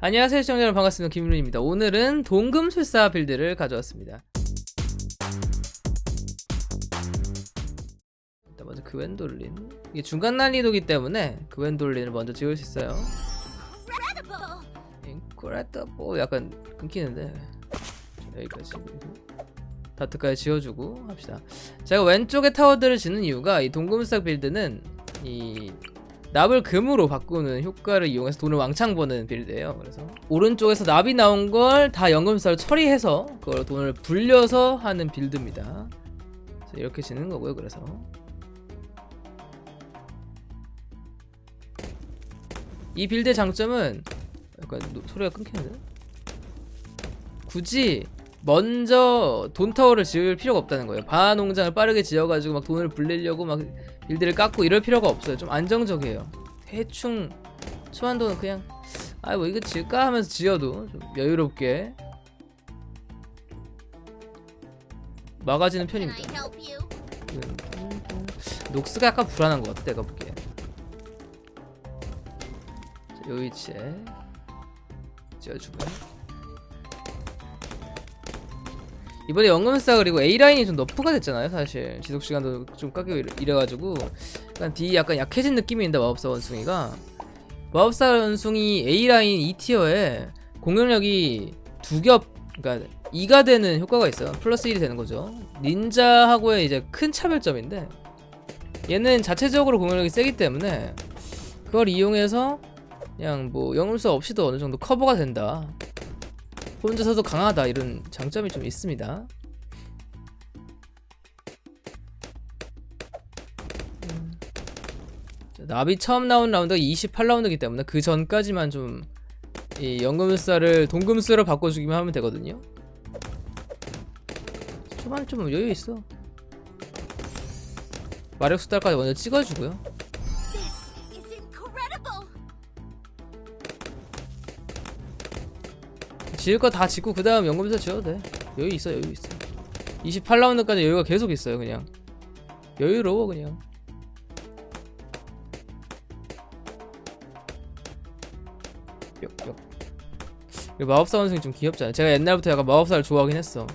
안녕하세요 시청자 여러분. 반갑습니다. 김윤입니다. 오늘은 동금술사 빌드를 가져왔습니다. 일단 먼저 그웬돌린. 이게 중간 난이도기 때문에 그웬돌린을 먼저 지을 수 있어요. 인크레더보 약간 끊기는데. 자, 여기까지. 다트까지 지어주고 합시다. 제가 왼쪽에 타워들을 짓는 이유가 이 동금술사 빌드는 이 납을 금으로 바꾸는 효과를 이용해서 돈을 왕창 버는 빌드예요. 그래서 오른쪽에서 납이 나온 걸 다 연금술사로 처리해서 그걸 돈을 불려서 하는 빌드입니다. 이렇게 지는 거고요. 그래서 이 빌드의 장점은 약간 노- 소리가 끊기는데 굳이 먼저 돈 타워를 지을 필요가 없다는 거예요. 바하 농장을 빠르게 지어가지고 막 돈을 불리려고 막 빌드를 깎고 이럴 필요가 없어요. 좀 안정적이에요. 대충 돈은 그냥 아 뭐 이거 지을까 하면서 지어도 좀 여유롭게 막아지는 편입니다. 녹스가 약간 불안한 것 같아 내가 보기에. 자, 요 위치에 지어주고요. 이번에 연금사 그리고 A 라인이 좀 너프가 됐잖아요 사실. 지속 시간도 좀 깎이고 이래- 이래가지고. 약간 D 약간 약해진 느낌인데 마법사 원숭이가. 마법사 원숭이 A 라인 2 티어에 공격력이 두 겹 그러니까 2가 되는 효과가 있어요. 플러스 1이 되는 거죠. 닌자하고의 이제 큰 차별점인데 얘는 자체적으로 공격력이 세기 때문에 그걸 이용해서 그냥 뭐 영웅수 없이도 어느 정도 커버가 된다 혼자서도 강하다 이런 장점이 좀 있습니다. 나비 처음 나온 라운드가 28라운드이기 때문에 그 전까지만 좀 이 연금술사를 동금술로 바꿔주기만 하면 되거든요. 초반 좀 여유 있어. 마력 수달까지 먼저 찍어주고요. 지을 거 다 짓고 그 다음 연금술사 지어도 돼. 여유 있어 여유 있어. 28라운드까지 여유가 계속 있어요 그냥. 여유로워 그냥. 뿅뿅. 그리고 마법사 원숭이 좀 귀엽잖아. 제가 옛날부터 약간 마법사를 좋아하긴 했어.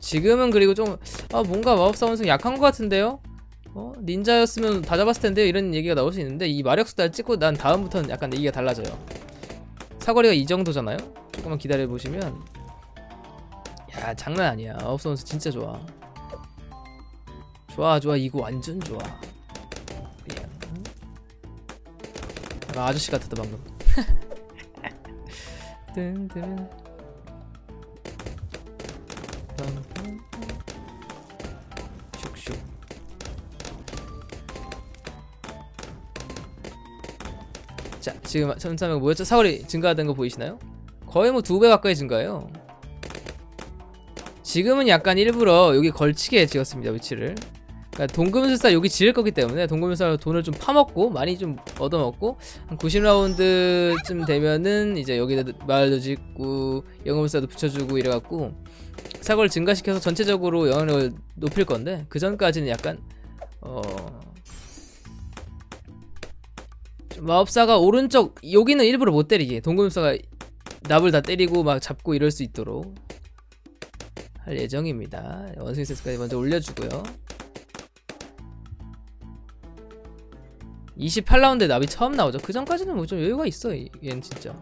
지금은 그리고 좀 아 뭔가 마법사 원숭이 약한 것 같은데요? 어 닌자였으면 다 잡았을 텐데요 이런 얘기가 나올 수 있는데 이 마력 수달 찍고 난 다음부터는 약간 얘기가 달라져요. 사거리가 이 정도잖아요. 조금만 기다려 보시면 야 장난 아니야. 원숭이 진짜 좋아. 좋아 좋아 이거 완전 좋아. 아저씨 같았다 방금. 뜬뜬. 지금 1,300 뭐였죠? 사월이 증가된 거 보이시나요? 거의 뭐 두 배 가까이 증가해요. 지금은 약간 일부러 여기 걸치게 지었습니다 위치를. 그러니까 동금술사 여기 지을 거기 때문에 동금술사 돈을 좀 파먹고 많이 좀 얻어먹고 한 90라운드쯤 되면은 이제 여기다 마을도 짓고 영웅술사도 붙여주고 이래갖고 사고를 증가시켜서 전체적으로 영향력을 높일 건데 그 전까지는 약간 어좀 마법사가 오른쪽 여기는 일부러 못 때리게 동금술사가 납을 다 때리고 막 잡고 이럴 수 있도록 할 예정입니다. 원숭이 세트까지 먼저 올려주고요. 28라운드 납이 처음 나오죠. 그 전까지는 뭐 좀 여유가 있어. 이- 얘는 진짜.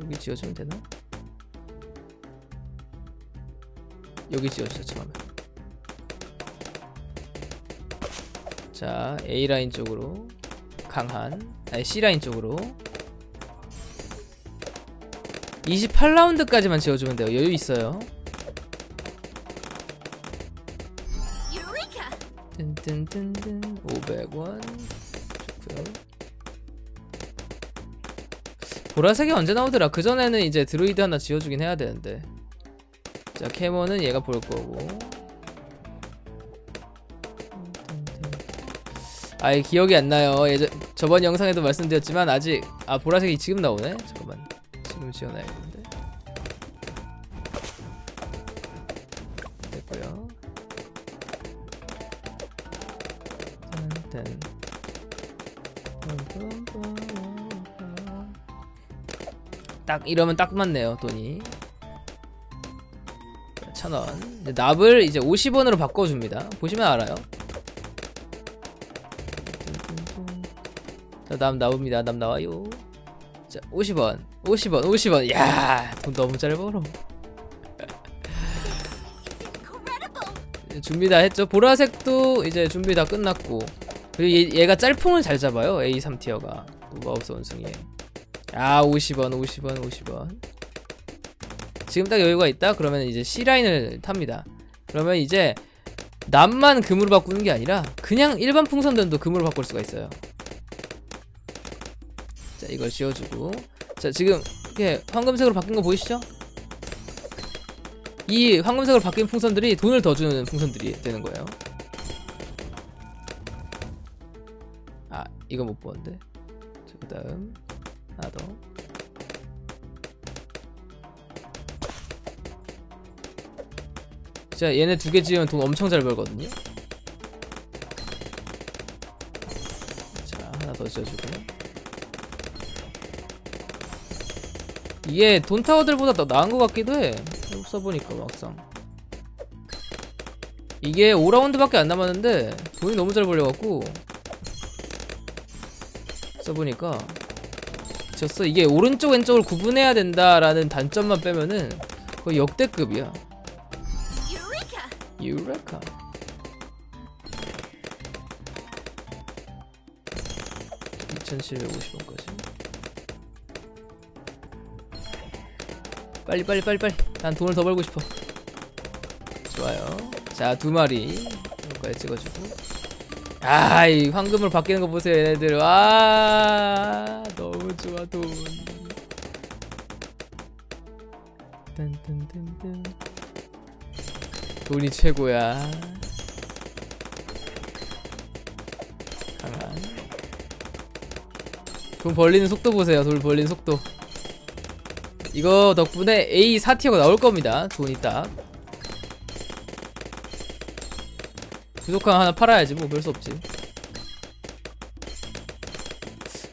여기 지어주면 되나? 여기 지어주자 처음에. 자 A 라인 쪽으로 강한 아니 C 라인 쪽으로 28라운드까지만 지어주면 돼요. 여유 있어요. 뜬뜬뜬뜬 500원 좋고요. 보라색이 언제 나오더라? 그 전에는 이제 드루이드 하나 지어주긴 해야 되는데. 자 캐머는 얘가 볼 거고. 아이 기억이 안 나요. 예전 저번 영상에도 말씀드렸지만 아직 아 보라색이 지금 나오네. 잠깐만 지금 지어놔야겠는데. 됐고요. 땐. 딱 이러면 딱 맞네요 돈이 천원 납을 이제 50원으로 바꿔줍니다 보시면 알아요 자납 나옵니다. 납 나와요. 자 50원. 50원 50원. 야 돈 너무 잘 벌어. 준비 다 했죠? 보라색도 이제 준비 다 끝났고. 그리고 얘, 얘가 짤풍을 잘 잡아요 A3 티어가. 또 마우스 원숭이에. 아 50원 50원 50원. 지금 딱 여유가 있다? 그러면 이제 C라인을 탑니다. 그러면 이제 납만 금으로 바꾸는 게 아니라 그냥 일반 풍선들도 금으로 바꿀 수가 있어요 자 이걸 지워주고. 자 지금 이렇게 황금색으로 바뀐 거 보이시죠? 이 황금색으로 바뀐 풍선들이 돈을 더 주는 풍선들이 되는 거예요. 아 이거 못 보는데? 자 그다음 하나 더. 진짜 얘네 두 개 지으면 돈 엄청 잘 벌거든요. 자 하나 더 지어주고. 이 게돈 타워들보다 더 나은 것 같기도 해. 써보니까 막상. 이게 5라운드밖에 안 남았는데 돈이 너무 잘 벌려갖고 써보니까 졌어. 이게 오른쪽 왼쪽을 구분해야 된다라는 단점만 빼면은 거의 역대급이야. 유레카 (2750원까지) 빨리 빨리 빨리 빨리. 난 돈을 더 벌고 싶어. 좋아요. 자 두 마리. 여기까지 찍어주고. 아이 황금을 바뀌는 거 보세요 얘네들. 와 너무 좋아 돈. 딴딴딴딴 돈이 최고야. 강한 돈 벌리는 속도 보세요 돈 벌리는 속도 이거 덕분에 A 4티어가 나올 겁니다. 돈이 딱 부족한 하나 팔아야지 뭐별수 없지.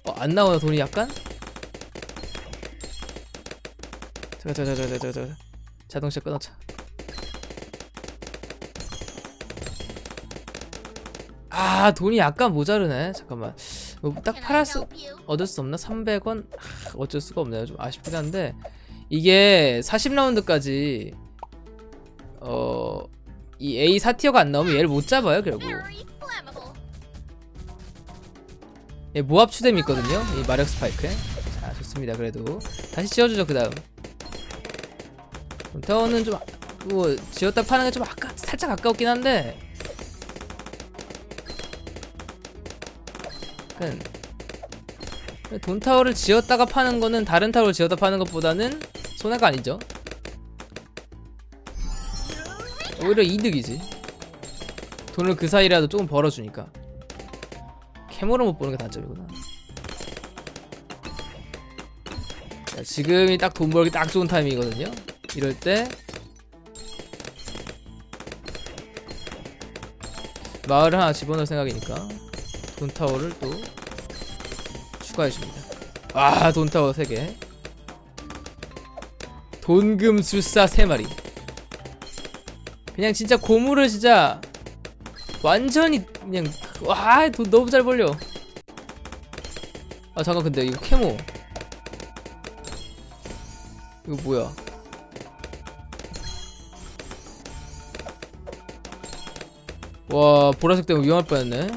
어, 안 나오나 돈이 약간? 잠깐 자동차 끊어차 아 돈이 약간 모자르네. 잠깐만. 뭐딱 팔았 수? 얻을 수 없나? 300원? 어쩔 수가 없네요 좀 아쉽긴 한데. 이게 40라운드까지 어 이 A 4티어가 안 나오면 얘를 못 잡아요 결국. 예, 모합 추뎀이 있거든요. 이 마력 스파이크에. 자 좋습니다 그래도. 다시 지어주죠 그 다음. 타워는 좀 뭐 지었다 파는 게 좀 아까 살짝 아까웠긴 한데 약간. 돈 타워를 지었다가 파는 거는 다른 타워를 지었다 파는 것보다는 손해가 아니죠. 오히려 이득이지. 돈을 그 사이라도 조금 벌어주니까. 캐모를 못 보는 게 단점이구나. 자, 지금이 딱 돈 벌기 딱 좋은 타이밍이거든요. 이럴 때. 마을을 하나 집어넣을 생각이니까 돈 타워를 또 추가해줍니다. 아 돈타워 3개. 돈금술사 3마리. 그냥 진짜 고물을 진짜 완전히 그냥 와돈 너무 잘 벌려. 아 잠깐 근데 이거 캐모. 이거 뭐야? 와 보라색 때문에 위험할 뻔했네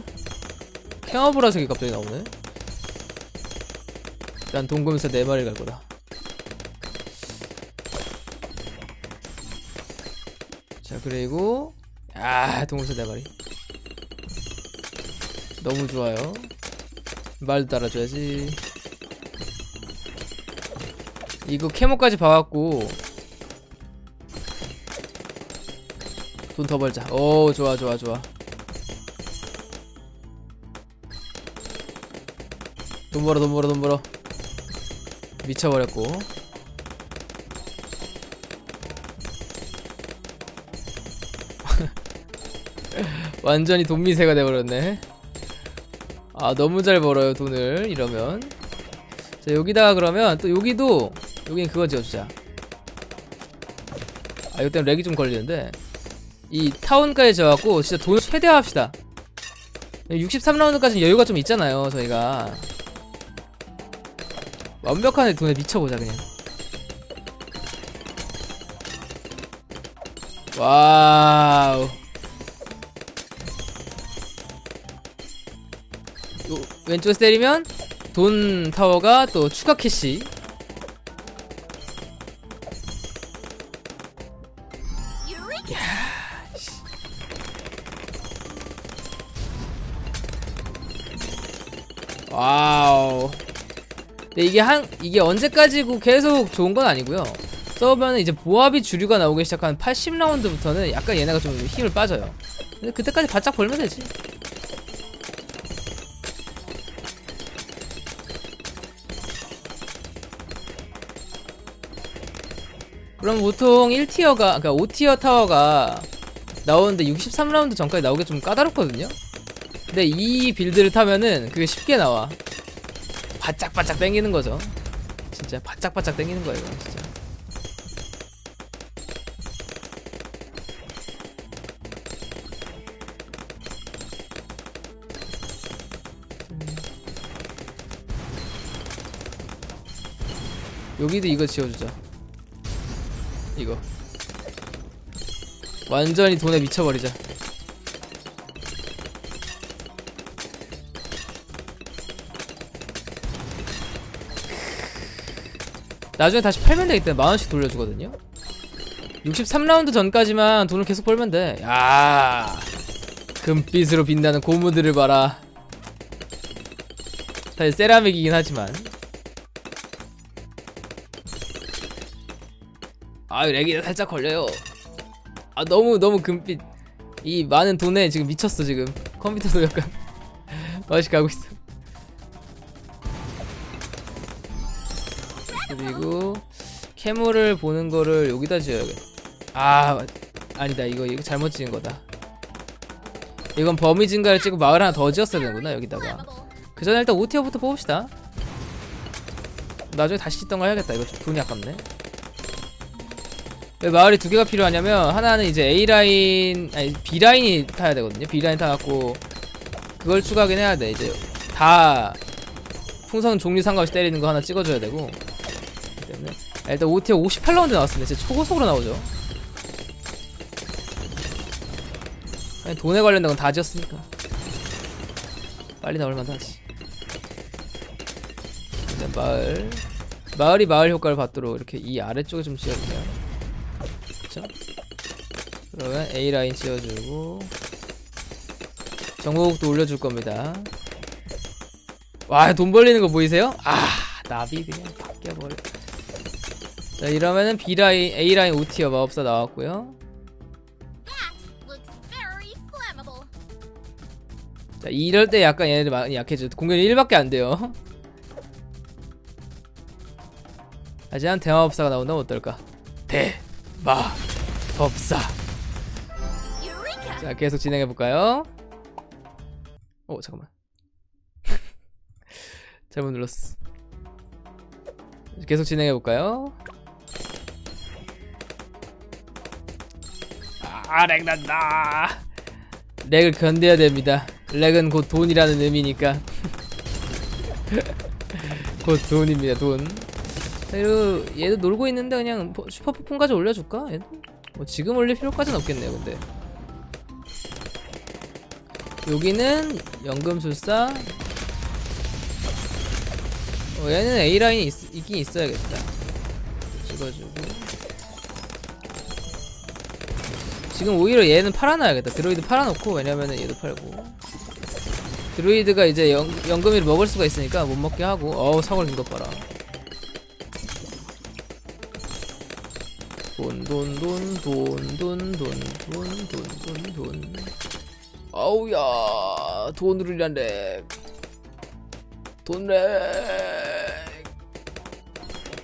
캐모 보라색이 갑자기 나오네. 난 동금사 4마리 갈 거다. 자 그리고 아 동금사 4마리. 너무 좋아요. 말도 따라줘야지. 이거 캐모까지 봐갖고 돈 더 벌자. 오 좋아 좋아 좋아 돈 벌어 돈 벌어 돈 벌어. 미쳐버렸고. 완전히 돈미세가 돼버렸네. 아 너무 잘 벌어요 돈을. 이러면. 자 여기다가 그러면 또 여기도 여기는 그거 지어주자. 아 이거 때문에 렉이 좀 걸리는데. 이 타운까지 지어갖고 진짜 돈을 최대화합시다. 63라운드까지 여유가 좀 있잖아요 저희가 완벽한 돈에 미쳐보자 그냥. 와우. 요, 왼쪽에서 때리면 돈 타워가 또 추가 캐시 이게 한 이게 언제까지고 계속 좋은 건 아니고요. 써보면 이제 보합이 주류가 나오기 시작한 80라운드부터는 약간 얘네가 좀 힘을 빠져요. 근데 그때까지 바짝 벌면 되지. 그럼 보통 1티어가 그러니까 5티어 타워가 나오는데 63라운드 전까지 나오기 좀 까다롭거든요. 근데 이 빌드를 타면은 그게 쉽게 나와 바짝바짝 땡기는 거죠. 진짜 바짝바짝 땡기는 거예요 진짜. 음. 여기도 이거 지어주자. 이거. 완전히 돈에 미쳐버리자 나중에 다시 팔면 되기 때문에 만원씩 돌려주거든요. 63라운드 전까지만 돈을 계속 벌면 돼야 금빛으로 빛나는 고무들을 봐라. 사실 세라믹이긴 하지만. 아 렉이 살짝 걸려요. 아 너무 너무 금빛. 이 많은 돈에 지금 미쳤어 지금. 컴퓨터도 약간 맛이 가고 있어 그리고 캐물을 보는 거를 여기다 지어야겠다. 아 아니다. 이거 이거 잘못 지은 거다. 이건 범위 증가를 찍고 마을 하나 더 지었어야 되는구나 여기다가. 그 전에 일단 5티어부터 뽑읍시다. 나중에 다시 짓던 거 해야겠다. 이거 좀 돈이 아깝네. 왜 마을이 두 개가 필요하냐면 하나는 이제 A라인 아니 B라인이 타야 되거든요. B라인 타갖고 그걸 추가하긴 해야 돼. 이제 다 풍선 종류 상관없이 때리는 거 하나 찍어줘야 되고 때문에. 아, 일단 5티어 58라운드 나왔습니다. 진짜 초고속으로 나오죠. 아니 돈에 관련된 건 다 지었으니까. 빨리 나올 만도 하지. 일단 마을. 마을이 마을 효과를 받도록 이렇게 이 아래쪽에 좀 지어주세요. 그쵸? 그러면 A라인 지어주고 정보국도 올려줄 겁니다. 와 돈 벌리는 거 보이세요? 아 나비 그냥 바뀌어버려 자 이러면은 B라인 A라인 5티어 마법사 나왔고요. 자 이럴 때 약간 얘네들 많이 약해져. 공격이 1밖에 안 돼요. 하지만 대마법사가 나온다면 어떨까? 대마법사! 자 계속 진행해볼까요? 오 잠깐만. 잘못 눌렀어. 계속 진행해볼까요 아 렉 난다. 렉을 견뎌야 됩니다. 렉은 곧 돈이라는 의미니까. 곧 돈입니다 돈. 자, 그리고 얘도 놀고 있는데 그냥 포- 슈퍼 폭풍까지 올려줄까? 뭐 지금 올릴 필요까지는 없겠네요 근데. 여기는 연금술사. 어, 얘는 A라인이 있, 있긴 있어야겠다. 찍어주고 지금 오히려 얘는 팔아놔야겠다. 드로이드 팔아놓고 왜냐면은 얘도 팔고. 드로이드가 이제 연, 연금이를 먹을 수가 있으니까 못 먹게 하고. 어우 사골 긴 것 봐라 돈 돈 돈 돈 돈 돈 돈 돈 돈돈. 아우야 돈으로 일한 렉. 돈렉.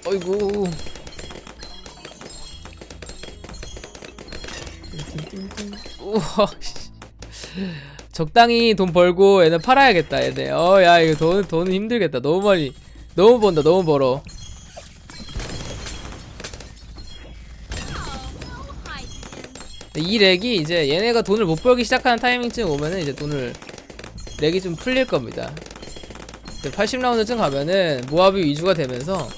어이구 우와 씨. 적당히 돈 벌고 얘네 팔아야겠다 얘네 어 야 이거 돈 돈은 힘들겠다. 너무 많이 너무 번다 너무 벌어. 이 렉이 이제 얘네가 돈을 못 벌기 시작하는 타이밍쯤 오면은 이제 돈을 렉이 좀 풀릴 겁니다. 80라운드쯤 가면은 모압이 위주가 되면서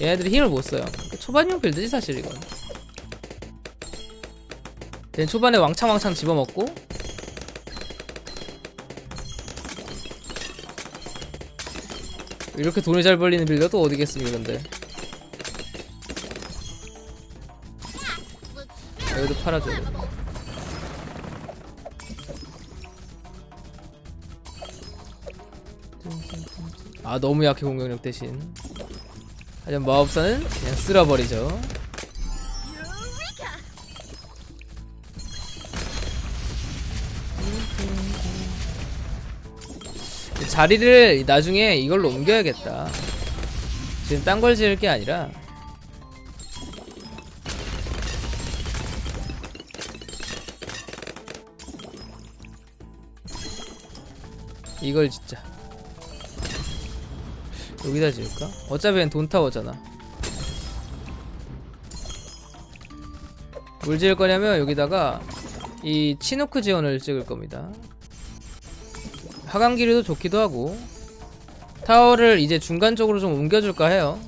얘네들이 힘을 못 써요. 초반용 빌드지 사실 이건 얘는 초반에 왕창왕창 집어먹고. 이렇게 돈을 잘 벌리는 또 어디겠습니까 근데? 여기도 팔아줘요 flammable. 아 너무 약해 공격력 대신. 하지만 마법사는 그냥 쓸어버리죠 자리를 나중에 이걸로 옮겨야겠다. 지금 딴 걸 지을 게 아니라. 이걸 진짜 여기다 지을까? 어차피 얘는 돈 타워잖아. 뭘 지을 거냐면 여기다가 이 치노크 지원을 찍을 겁니다 하강기류도 좋기도 하고 타워를 이제 중간 쪽으로 좀 옮겨줄까 해요.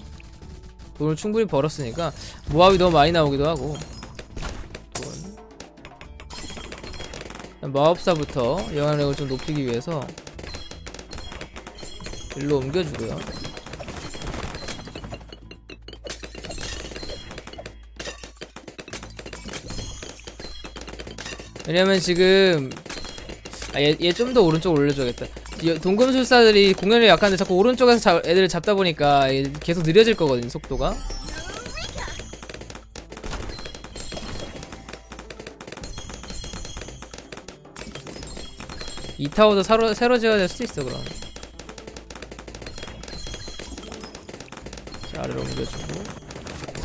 돈을 충분히 벌었으니까 모압이 너무 많이 나오기도 하고. 마법사부터 영향력을 좀 높이기 위해서 일로 옮겨주고요. 왜냐면 지금 아, 얘, 얘좀 더 오른쪽 올려줘야겠다. 이 동금술사들이 공격력이 약한데 자꾸 오른쪽에서 잡, 애들을 잡다 보니까 얘 계속 느려질 거거든, 속도가. 이 타워도 새로, 새로 지어야 될 수도 있어, 그럼. 자, 아래로 옮겨주고.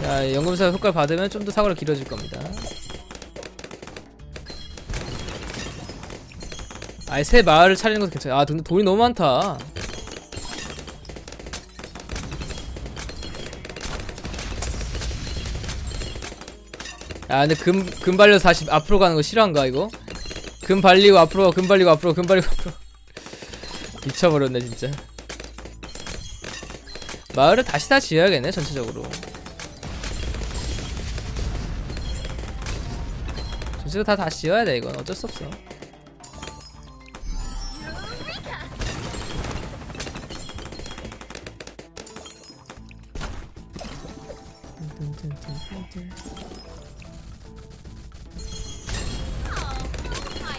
자, 연금사 효과를 받으면 좀 더 사거리가 길어질 겁니다. 아니 새 마을을 차리는 것도 괜찮아. 아 근데 돈이 너무 많다. 아 근데 금, 금 발려서 다시 앞으로 가는 거 싫어한가 이거? 금 발리고 앞으로 금 발리고 앞으로 금 발리고 앞으로 미쳐버렸네 진짜 마을을 다시 다 지어야겠네 전체적으로 전체적으로 다 다시 지어야 돼 이건 어쩔 수 없어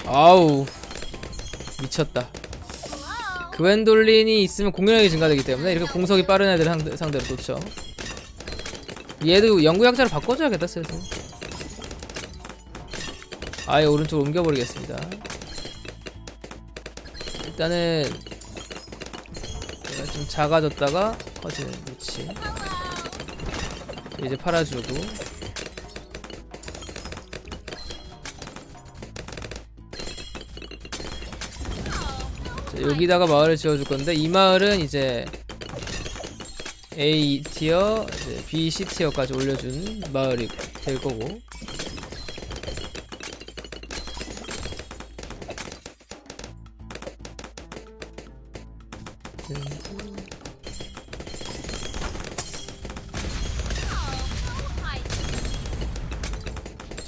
아우 미쳤다? 그웬돌린이 있으면 공격력이 증가되기 때문에 이렇게 공속이 빠른 애들 상대, 상대로 좋죠 얘도 연구약자를 바꿔줘야겠다 슬슬. 아예 오른쪽으로 옮겨버리겠습니다. 일단은 좀 작아졌다가 커지는 그렇지 이제 팔아주고 여기다가 마을을 지어줄 건데 이 마을은 이제 A 티어, B, C 티어까지 올려준 마을이 될 거고.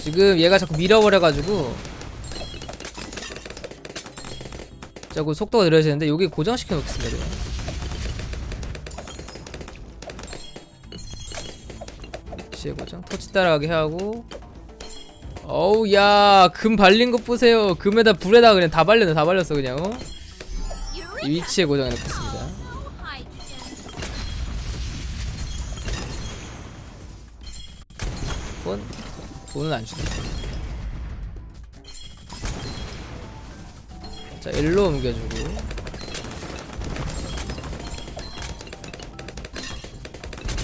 지금 얘가 자꾸 밀어버려가지고 자꾸 속도가 느려지는데 여기 고정시켜 놓겠습니다 그냥 시의 고정 터치 따라가게 하고 어우 야금 발린 것 보세요 금에다 불에다 그냥 다 발렸네 다 발렸어 그냥 어? 위치에 고정해 놓겠습니다. 돈? 돈은 안 주네 일로 옮겨주고.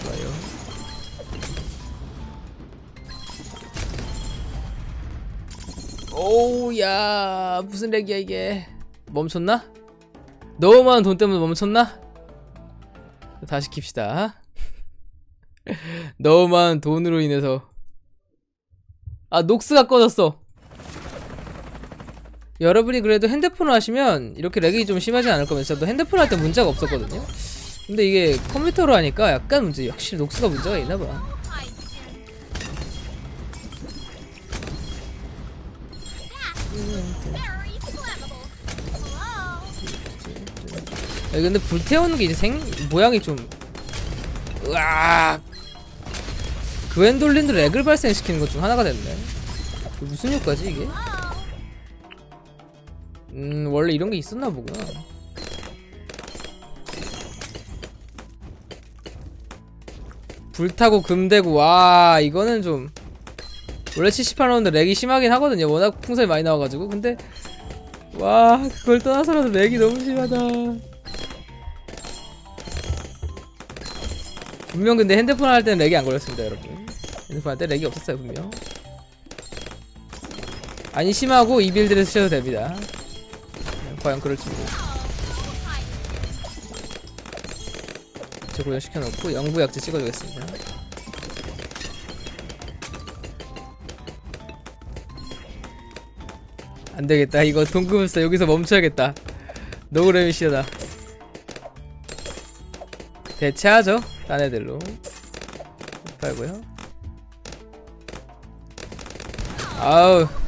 좋아요. 오우 야아 무슨 렉이야 이게. 멈췄나? 너무 많은 돈 때문에 멈췄나? 다시 킵시다. 너무 많은 돈으로 인해서. 아 녹스가 꺼졌어 여러분이 그래도 핸드폰으로 하시면 이렇게 렉이 좀 심하지 않을 거면 저도 핸드폰 할 때 문제가 없었거든요 근데 이게 컴퓨터로 하니까 약간 문제 확실히 녹스가 문제가 있나봐. 야, 근데 불태우는 게 이제 생 모양이 좀 으악 그웬돌린도 렉을 발생시키는 것 중 하나가 됐네 무슨 효과지 이게? 음 원래 이런 게 있었나 보구나. 불타고 금대고 와 이거는 좀. 원래 78라운드 렉이 심하긴 하거든요. 워낙 풍선이 많이 나와가지고. 근데 와 그걸 떠나서라도 렉이 너무 심하다. 분명 근데 핸드폰 할 때는 렉이 안 걸렸습니다 여러분. 핸드폰 할 때 렉이 없었어요 분명. 아니 심하고 이 빌드를 쓰셔도 됩니다 과연 그럴지 고정 시켜놓고 영구 약재 찍어주겠습니다. 안되겠다. 이거 동급을써 여기서 멈춰야겠다. 노그램이 시하다. 대체하죠? 딴 애들로. 팔고요. 아우.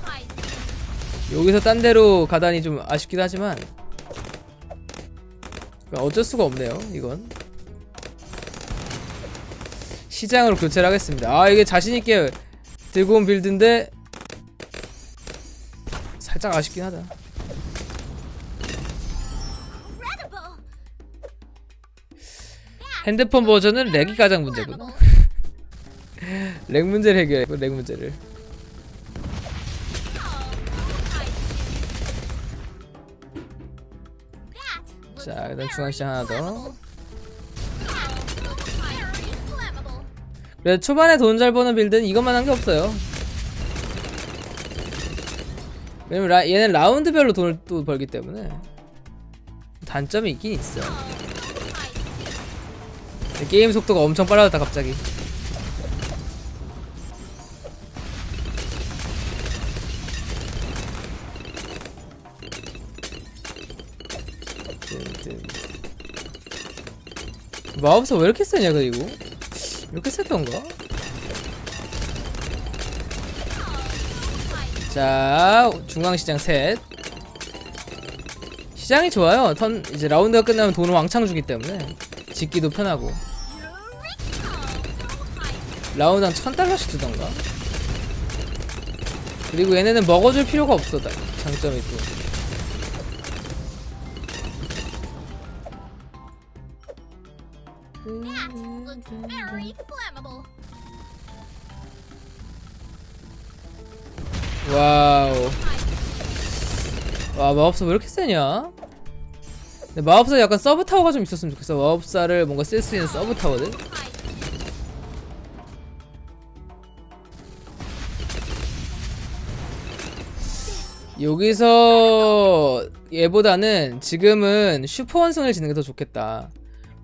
여기서 딴 데로 가다니 좀 아쉽긴 하지만 어쩔 수가 없네요 이건. 시장으로 교체를 하겠습니다. 아 이게 자신있게 들고 온 빌드인데 살짝 아쉽긴 하다. 핸드폰 버전은 렉이 가장 문제구나. 렉 문제를 해결했고 렉 문제를 자 일단 중앙시장 하나 더. 그래 초반에 돈 잘 버는 빌드는 이것만 한 게 없어요. 왜냐면 라, 얘는 라운드별로 돈을 또 벌기 때문에 단점이 있긴 있어. 게임 속도가 엄청 빨라졌다 갑자기. 마법사 왜 이렇게 세냐 그리고? 이렇게 셌던가? 자 중앙시장 셋. 시장이 좋아요. 턴 이제 라운드가 끝나면 돈을 왕창 주기 때문에 짓기도 편하고. 라운드당 천 달러씩 주던가? 그리고 얘네는 먹어줄 필요가 없어 다- 장점이 또 와우. 와 마법사 왜 이렇게 세냐? 근데 마법사 약간 서브 타워가 좀 있었으면 좋겠어. 마법사를 뭔가 쓸 수 있는 서브 타워들. 여기서 얘보다는 지금은 슈퍼 원숭이를 짓는 게 더 좋겠다.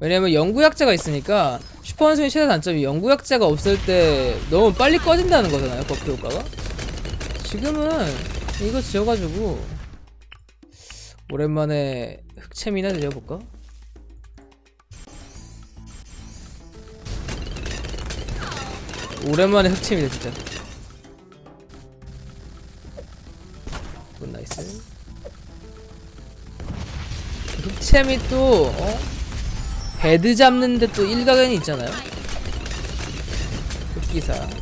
왜냐면 영구약자가 있으니까 슈퍼 원숭이 최대 단점이 영구약자가 없을 때 너무 빨리 꺼진다는 거잖아요 버프 효과가 지금은 이거 지어가지고 오랜만에 흑채미나 들려볼까? 오랜만에 흑채미다 진짜 굿 나이스 흑채미 또 어? 배드 잡는데 또 일가견이 있잖아요 흑기사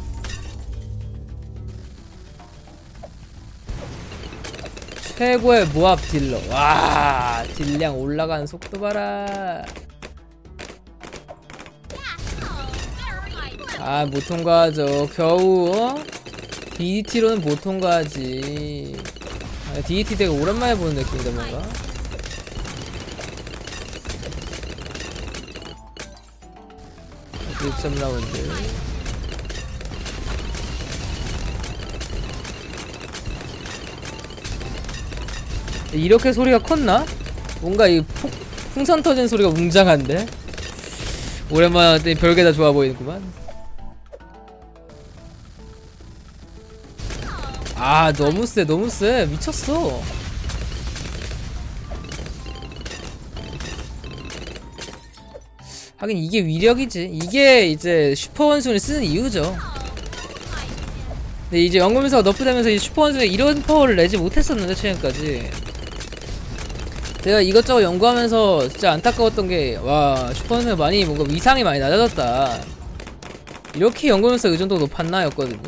최고의 모합 딜러. 와, 딜량 올라가는 속도 봐라. 아, 못 통과하죠. 겨우, 어? DDT로는 못 통과하지. 아, DDT 되게 오랜만에 보는 느낌이다, 뭔가. 그립 3라운드. 이렇게 소리가 컸나? 뭔가 이 풍, 풍선 터진 소리가 웅장한데? 오랜만에 왔더니 별게 다 좋아 보이는구만. 아 너무 세 너무 세 미쳤어. 하긴 이게 위력이지. 이게 이제 슈퍼 원숭이를 쓰는 이유죠. 근데 이제 연금사가 너프되면서 이 슈퍼 원숭이 이런 파워를 내지 못했었는데 최근까지 제가 이것저것 연구하면서 진짜 안타까웠던 게 와 슈퍼 원숭이 많이 뭔가 위상이 많이 낮아졌다. 이렇게 연금사 의존도가 높았나? 였거든요.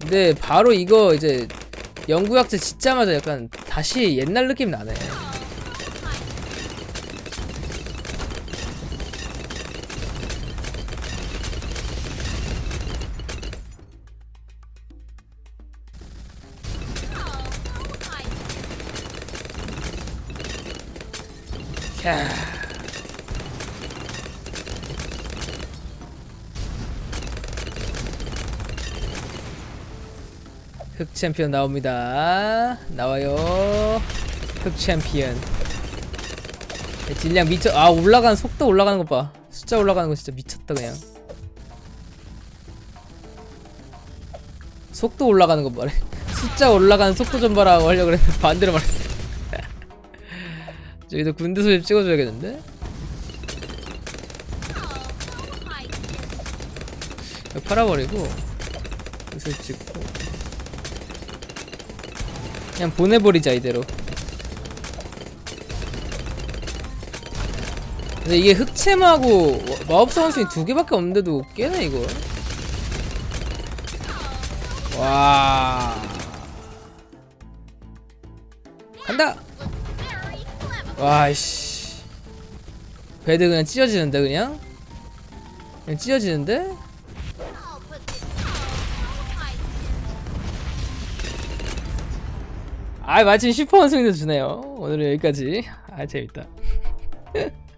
근데 바로 이거 이제 연구약제 짓자마자 약간 다시 옛날 느낌 나네 캬. 흑 챔피언 나옵니다. 나와요. 흑 챔피언. 네, 딜량 미쳐. 아 올라가는 속도 올라가는 것 봐. 숫자 올라가는 거 진짜 미쳤다 그냥. 속도 올라가는 거 봐래. 숫자 올라가는 속도 좀 봐라 하려고 그랬는데 반대로 말했어. 저기도 군대 소집 찍어줘야겠는데? 팔아버리고 옷을 찍고 그냥 보내버리자 이대로 근데 이게 흑챔하고 마법사 원숭이 두 개밖에 없는데도 깨네 이거 와 간다. 와이씨. 배드 그냥 찢어지는데 그냥? 그냥 찢어지는데? 아 마침 슈퍼 원숭이도 주네요. 오늘은 여기까지. 아 재밌다